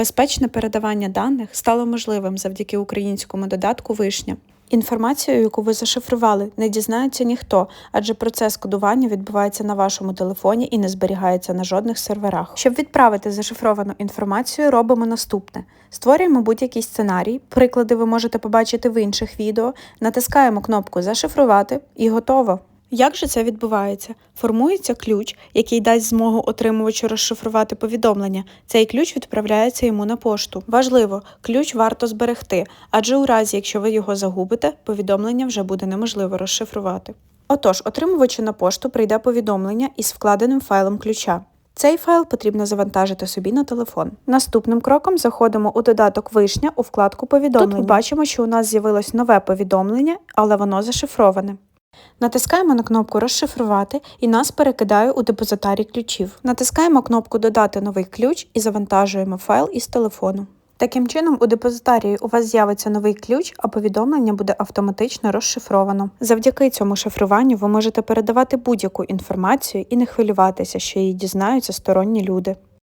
Безпечне передавання даних стало можливим завдяки українському додатку Вишня. Інформацію, яку ви зашифрували, не дізнається ніхто, адже процес кодування відбувається на вашому телефоні і не зберігається на жодних серверах. Щоб відправити зашифровану інформацію, робимо наступне: створюємо будь-який сценарій. Приклади ви можете побачити в інших відео, натискаємо кнопку Зашифрувати і готово. Як же це відбувається? Формується ключ, який дасть змогу отримувачу розшифрувати повідомлення. Цей ключ відправляється йому на пошту. Важливо, ключ варто зберегти, адже у разі, якщо ви його загубите, повідомлення вже буде неможливо розшифрувати. Отож, отримувачу на пошту прийде повідомлення із вкладеним файлом ключа. Цей файл потрібно завантажити собі на телефон. Наступним кроком заходимо у додаток Вишня у вкладку Повідомлення. Тут ми бачимо, що у нас з'явилось нове повідомлення, але воно зашифроване. Натискаємо на кнопку Розшифрувати і нас перекидає у депозитарій ключів. Натискаємо кнопку Додати новий ключ і завантажуємо файл із телефону. Таким чином, у депозитарії у вас з'явиться новий ключ, а повідомлення буде автоматично розшифровано. Завдяки цьому шифруванню ви можете передавати будь-яку інформацію і не хвилюватися, що її дізнаються сторонні люди.